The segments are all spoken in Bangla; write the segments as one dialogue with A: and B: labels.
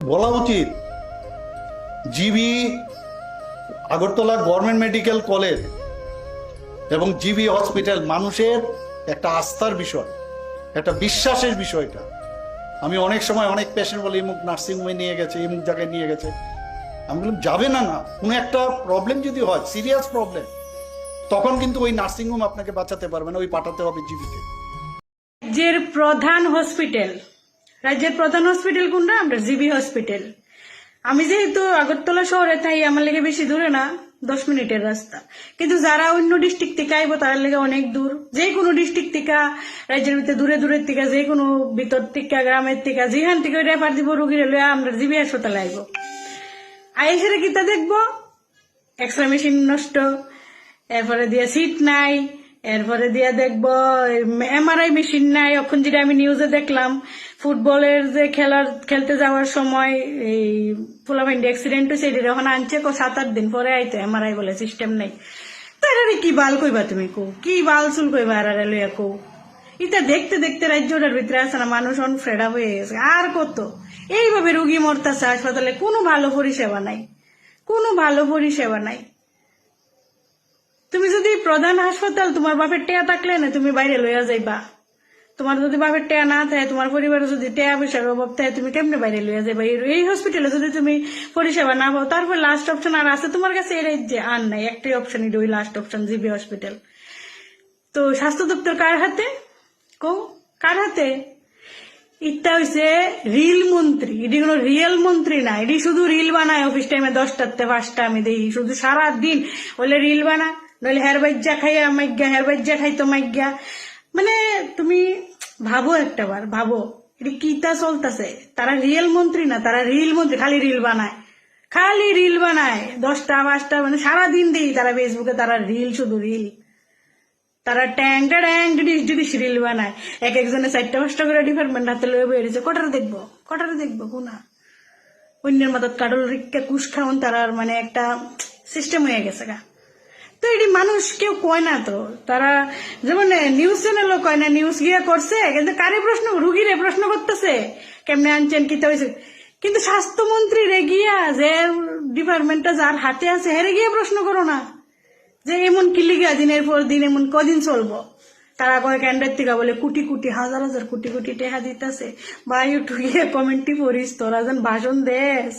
A: বলা উচিত, GB Agartala government medical college এবং জিবি হসপিটাল মানুষের একটা আস্থার বিষয়, একটা বিশ্বাসের বিষয়টা আমি অনেক সময় অনেক পেশেন্ট বলি ইমুক নার্সিংহোমে নিয়ে গেছে ইমুক জায়গায় নিয়ে গেছে। আমি বললাম, যাবে না না। কোনো একটা প্রবলেম যদি হয় সিরিয়াস প্রবলেম তখন কিন্তু ওই নার্সিংহোম আপনাকে বাঁচাতে পারবে না, ওই পাঠাতে হবে জিবিতে
B: রাজ্যের প্রধান হসপিটাল রাজ্যের প্রধান হসপিটাল কোনটা? আমরা জিবি হসপিটাল আমি যেহেতু আগরতলা শহরে, তাই আমার লেগে বেশি দূরে না, দশ মিনিটের রাস্তা। কিন্তু যারা অন্য ডিস্ট্রিক্ট থেকে আইবো, তার লেগে অনেক দূর। যে কোনো ডিস্ট্রিক্ট থেকে, রাজ্যের ভিতরে দূরে দূরের থেকে, যে কোনো ভিতর থেকে, গ্রামের থেকে, যেখান থেকে রেফার দিব, রুগীর লইয়া আমরা জিবি হাসপাতালে আইবো। আইসেরে কিতা দেখব? এক্সরে মেশিন নষ্ট, এরপরে দিয়ে সিট নাই এরপরে দিয়ে দেখব এমআরআই মেশিন নাই। এখন যেটা আমি নিউজে দেখলাম, ফুটবলের যে খেলার, খেলতে যাওয়ার সময় এই ফুলামাইন্ডি অ্যাক্সিডেন্ট হয়েছে, এটা যখন আনছে, কো সাত আট দিন পরে আইতে এমআরআই বলে সিস্টেম নাই। তারে কি বাল কইবা তুমি কো কি বাল চুল কইবা আর লইয়া কো এটা দেখতে দেখতে রাজ্যটার ভিতরে আছে না, মানুষ অন ফ্রেডা হয়ে গেছে। আর কত? এইভাবে রুগী মরতেছে, হাসপাতালে কোনো ভালো পরিষেবা নাই। কোনো ভালো পরিষেবা নাই। তুমি যদি প্রধান হাসপাতাল, তোমার বাপের টেয়া থাকলে না তুমি বাইরে লইয়া যাইবা। তোমার যদি বাপের টেয়া না থাকে, তোমার পরিবারে যদি টেয়া পয়সার অভাব থাকে, তুমি কেমনে বাইরে লইয়া যাইবা? এই- হসপিটালে যদি তুমি পরিষেবা না পাও, তারপর লাস্ট অপশন আর আছে। তোমার কাছে এর যে আর নাই, একটাই অপশন ওই লাস্ট অপশন জিবি হসপিটাল তো স্বাস্থ্য দপ্তর কার হাতে? কো কার হাতে? ইটা হইছে রিল মন্ত্রী। এটি কোনো রিয়েল মন্ত্রী না, এটি শুধু রিল বানায় অফিস টাইমে দশটাতে পাঁচটা আমি দেখি। শুধু সারা দিন বলে রিল বানা নইলে হেয়ার বাইজা খাইয়া মাইগা হেয়ার বাইজা খাইতো মাইগা মানে তুমি ভাবো একটা বার, ভাবো এটি কিতা চলতেছে তারা রিয়েল মন্ত্রী না তারা রিল মন্ত্রী খালি রিল বানায়। খালি রিল বানায়, দশটা, পাঁচটা মানে সারাদিন দিই তারা ফেসবুকে তারা রিল শুধু রিল তারা ট্যাং ট্যাং ডিডিস ডিডিস রিল বানায়। এক একজনে চারটা পাঁচটা করে ডিপার্টমেন্ট হাতে লয়ে বেরিয়েছে কটারে দেখব কটারে দেখব কোনা অন্যের মদত কাডল রিক্কা কুশ খাওন তারার মানে একটা সিস্টেম হয়ে গেছে গা। তো এটি মানুষ কেউ কয় না তো। তারা যেমন নিউজ চ্যানেলও কয় না নিউজ গিয়া করছে, কিন্তু কারে প্রশ্ন, রুগীরে প্রশ্ন করতেছে, কেমনে আনছেন, কিতা হয়েছে কিন্তু স্বাস্থ্যমন্ত্রী রে গিয়া যে ডিপার্টমেন্টটা যার হাতে আছে, হেরে গিয়ে প্রশ্ন করো না। যে এমন কি কিলিগা দিনের পর দিন এমন কদিন চলবো? তারা কয় ক্যান্ডার থেকে বলে, কুটি কুটি, হাজার হাজার কোটি কোটি টেহা দিতেছে। বা ইউটিউবে কমেন্টই পড়িস, তোরা যেন ভাষণ দেস।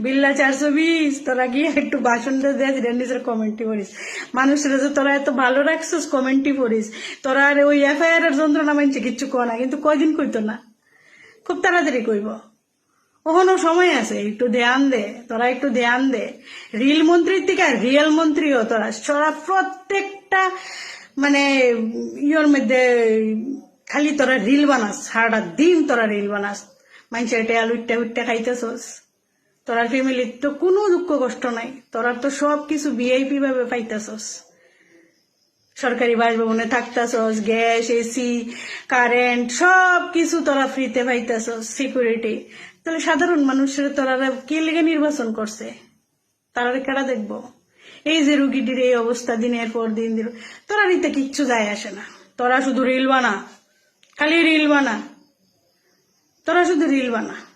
B: বিল্লা চারশো বিশ, তোরা গিয়ে একটু ভাষণ দে দেস নিজের কমেন্টই পড়িস। মানুষের যে তোরা এত ভালো রাখছিস কমেন্টই পড়িস। তোরা আর ওই এফআইআর এর যন্ত্রণা মানছে, কিচ্ছু কয় না, কিন্তু কয়দিন কইতো না। খুব তাড়াতাড়ি কইব। ওখানেও সময় আছে, একটু ধ্যান দে, তোরা একটু ধ্যান দে। রিল মন্ত্রীর থেকে আর রিয়েল মন্ত্রীও তোরা। তোরা প্রত্যেকটা মানে ইয়োর মধ্যে, খালি তোরা রিল বানাস, সারাটা দিন তোরা রিল বানাস। মানুষের টেয়া লুটটা উঠটা খাইতেছস। তোরার ফ্যামিলির তো কোনো দুঃখ কষ্ট নাই। তোরা তো সব কিছু ভিআইপি ভাবে পাইতেছস। সরকারি বাসভবনে থাকতেছস, গ্যাস এসি কারেন্ট সব কিছু তোরা ফ্রিতে পাইতেছস সিকিউরিটি তাহলে সাধারণ মানুষের তোরা কে লেগে নির্বাচন করছে? তারা কেডা দেখব? এই যে রুগীটির এই অবস্থা দিনের পর দিন দিন তোরা নিতে কিচ্ছু যায় আসে না। তোরা শুধু রিল বানা। খালি রিল বানা। তোরা শুধু রিল বানা।